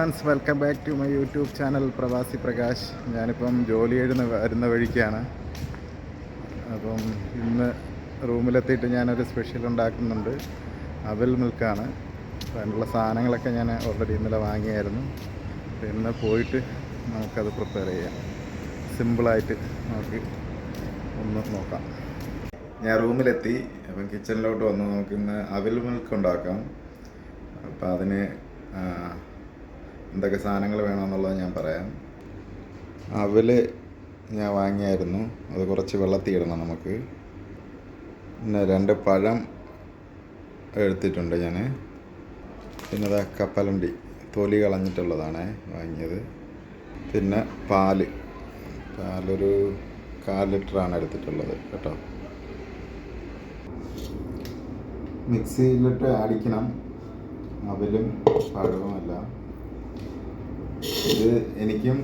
Friends welcome back to my YouTube channel പ്രവാസി പ്രകാശ്. ഞാനിപ്പം ജോലി എഴുന്ന വരുന്ന വഴിക്കാണ്. അപ്പം ഇന്ന് റൂമിലെത്തിയിട്ട് ഞാനൊരു സ്പെഷ്യൽ ഉണ്ടാക്കുന്നുണ്ട്. അവൽ മിൽക്കാണ്. അപ്പം അതിനുള്ള സാധനങ്ങളൊക്കെ ഞാൻ ഓൾറെഡി ഇന്നലെ വാങ്ങിയായിരുന്നു. ഇന്ന് പോയിട്ട് നമുക്കത് പ്രിപ്പയർ ചെയ്യാം. സിമ്പിളായിട്ട് നമുക്ക് ഒന്ന് നോക്കാം. ഞാൻ റൂമിലെത്തി. അപ്പം കിച്ചണിലോട്ട് വന്നു. നമുക്കിന്ന് അവൽ മിൽക്ക് ഉണ്ടാക്കാം. അപ്പം അതിന് എന്തൊക്കെ സാധനങ്ങൾ വേണമെന്നുള്ളത് ഞാൻ പറയാം. അവൽ ഞാൻ വാങ്ങിയായിരുന്നു. അത് കുറച്ച് വെള്ളത്തിൽ ഇടണം നമുക്ക്. പിന്നെ രണ്ട് പഴം എടുത്തിട്ടുണ്ട് ഞാൻ പിന്നെ അതാ കപ്പലണ്ടി. തൊലി കളഞ്ഞിട്ടുള്ളതാണ് വാങ്ങിയത്. പിന്നെ പാൽ. പാലൊരു കാൽ ലിറ്ററാണ് എടുത്തിട്ടുള്ളത് കേട്ടോ. മിക്സിയിലിട്ട് അടിക്കണം. അവലും പഴവും എല്ലാം ഇത് എനിക്കും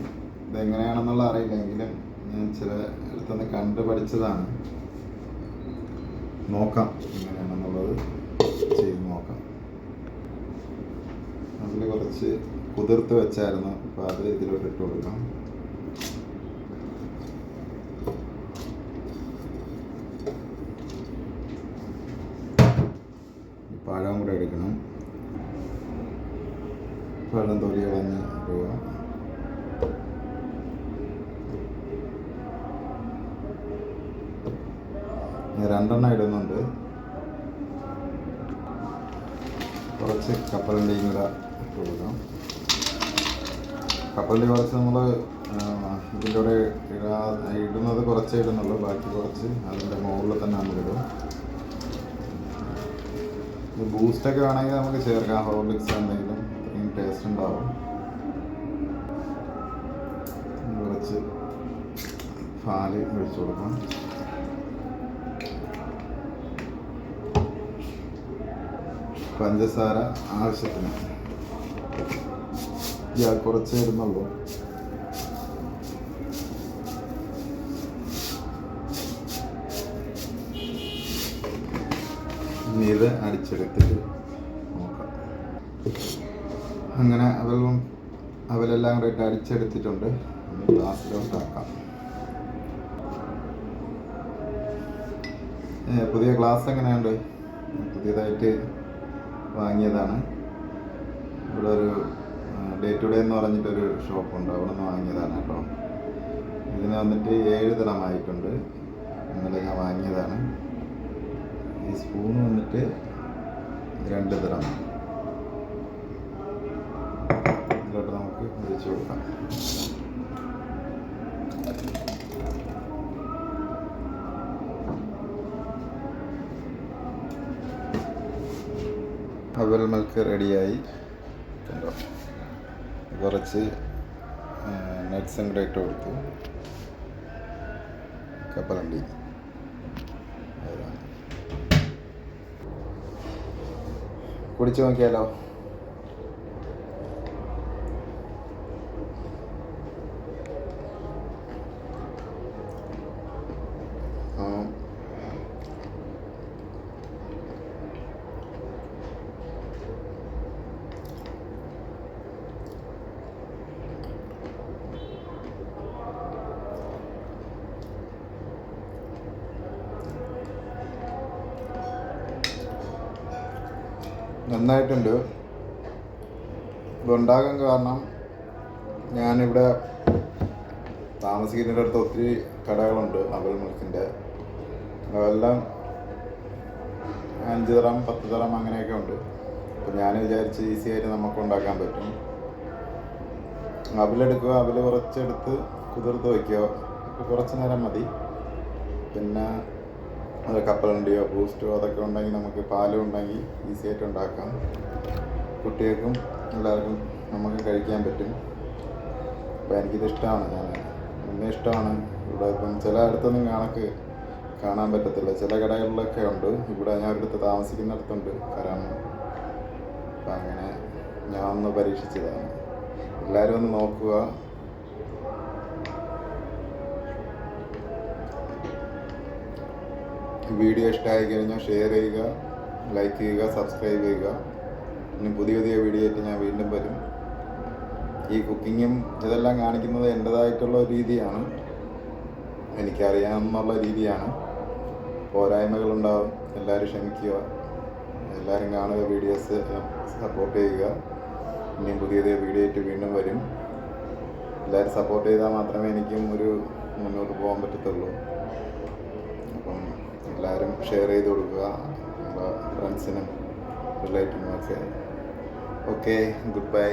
ഇതെങ്ങനെയാണെന്നുള്ള അറിയില്ല. എങ്കിലും ഞാൻ ചില അടുത്തുനിന്ന് കണ്ട് പഠിച്ചതാണ്. നോക്കാം എങ്ങനെയാണെന്നുള്ളത് ചെയ്ത് നോക്കാം. അതിൽ കുറച്ച് കുതിർത്ത് വെച്ചായിരുന്നു. അപ്പോൾ അത് ഇതിലോട്ട് ഇട്ട് കൊടുക്കാം. പഴം കൂടെ എടുക്കണം. പഴം തൊലി കളഞ്ഞ് ഞാൻ രണ്ടെണ്ണം ഇടുന്നുണ്ട്. കുറച്ച് കപ്പലണ്ടിയും കൂടെ ഇട്ട് കൊടുക്കാം കപ്പലണ്ടി കുറച്ച് നമ്മൾ ഇതിന്റെ കൂടെ ഇടാ ഇടുന്നത് കുറച്ചേ ഇടുന്നുള്ളൂ. ബാക്കി കുറച്ച് അതിന്റെ മുകളിൽ തന്നെ നമ്മളിടും ബൂസ്റ്റൊക്കെ വേണമെങ്കിൽ നമുക്ക് ചേർക്കാം. ഹോർലിക്സ് എന്തെങ്കിലും. അത്രയും ടേസ്റ്റ് ഉണ്ടാവും. കുറച്ച് പാൽ ഒഴിച്ചു കൊടുക്കാം പഞ്ചസാര ആവശ്യത്തിന്. ഇയാൾ കുറച്ചേ ഇടുന്നുള്ളൂ. ഇത് അടിച്ചെടുത്തിട്ട് നോക്കാം. അങ്ങനെ അവലും അവലെല്ലാം കൂടെ അടിച്ചെടുത്തിട്ടുണ്ട്. ഏ, പുതിയ ഗ്ലാസ് എങ്ങനെയുണ്ട്? പുതിയതായിട്ട് വാങ്ങിയതാണ്. ഇവിടെ ഒരു ഡേ ടു ഡേ എന്ന് പറഞ്ഞിട്ടൊരു ഷോപ്പുണ്ട്. അവിടെ നിന്ന് വാങ്ങിയതാണ് കേട്ടോ. ഇതിന് വന്നിട്ട് ഏഴ് തരമായിട്ടുണ്ട്. ഇന്നലെ ഞാൻ വാങ്ങിയതാണ്. ഈ സ്പൂൺ വന്നിട്ട് രണ്ട് തരം. ഇതിലോട്ട് നമുക്ക് ഒഴിച്ചു കൊടുക്കാം. അവൽ മിൽക്ക് റെഡിയായി. കണ്ടോ? കുറച്ച് നട്ട്സും കൂടെ ഇട്ട് കൊടുത്തു. കപ്പലണ്ടി. കുടിച്ചു നോക്കിയാലോ? നന്നായിട്ടുണ്ട്. ഇതുണ്ടാകാൻ കാരണം ഞാനിവിടെ താമസിക്കുന്നിടത്ത് ഒത്തിരി കടകളുണ്ട് അവൽ മിൽക്കിന്റെ അതെല്ലാം അഞ്ച് തരം പത്ത് തരം അങ്ങനെയൊക്കെ ഉണ്ട്. അപ്പം ഞാൻ വിചാരിച്ച് ഈസി ആയിട്ട് നമുക്ക് ഉണ്ടാക്കാൻ പറ്റും. അവലെടുക്കുക അവൽ കുറച്ചെടുത്ത് കുതിർത്ത് വയ്ക്കുക. കുറച്ച് നേരം മതി. പിന്നെ അത് കപ്പലണ്ടിയോ ബൂസ്റ്റോ അതൊക്കെ ഉണ്ടെങ്കിൽ നമുക്ക് പാലും ഉണ്ടെങ്കിൽ ഈസി ആയിട്ട് ഉണ്ടാക്കാം. കുട്ടികൾക്കും എല്ലാവർക്കും നമുക്ക് കഴിക്കാൻ പറ്റും. അപ്പോൾ എനിക്കിത് ഇഷ്ടമാണ് ഞാൻ. എന്നെ ഇഷ്ടമാണ്. ഇവിടെ ഇപ്പം ചില അടുത്തൊന്നും കണക്ക് കാണാൻ പറ്റത്തില്ല. ചില കടകളിലൊക്കെ ഉണ്ട്. ഇവിടെ ഞാൻ ഒരിടത്ത് താമസിക്കുന്നിടത്തുണ്ട് കാരണം അപ്പം അങ്ങനെ ഞാൻ ഒന്ന് പരീക്ഷിച്ചതാണ്. എല്ലാവരും ഒന്ന് നോക്കുക. വീഡിയോ ഇഷ്ടമായി കഴിഞ്ഞാൽ ഷെയർ ചെയ്യുക ലൈക്ക് ചെയ്യുക സബ്സ്ക്രൈബ് ചെയ്യുക. ഇനി പുതിയ പുതിയ വീഡിയോ ആയിട്ട് ഞാൻ വീണ്ടും വരും. ഈ കുക്കിങ്ങും ഇതെല്ലാം കാണിക്കുന്നത് എന്റെതായിട്ടുള്ള രീതിയാണ്. എനിക്കറിയാമെന്നുള്ള രീതിയാണ്. പോരായ്മകളുണ്ടാവും. എല്ലാവരും ക്ഷമിക്കുക. എല്ലാവരും കാണുക വീഡിയോസ് സപ്പോർട്ട് ചെയ്യുക. ഇനിയും പുതിയ പുതിയ വീഡിയോ ആയിട്ട് വീണ്ടും വരും. എല്ലാവരും സപ്പോർട്ട് ചെയ്താൽ മാത്രമേ എനിക്കും ഒരു മുന്നോട്ട് പോകാൻ പറ്റത്തുള്ളൂ. അപ്പം എല്ലാവരും ഷെയർ ചെയ്ത് കൊടുക്കുക. ഫ്രണ്ട്സിനും റിലേറ്റീവിനും ഒക്കെ. Okay good bye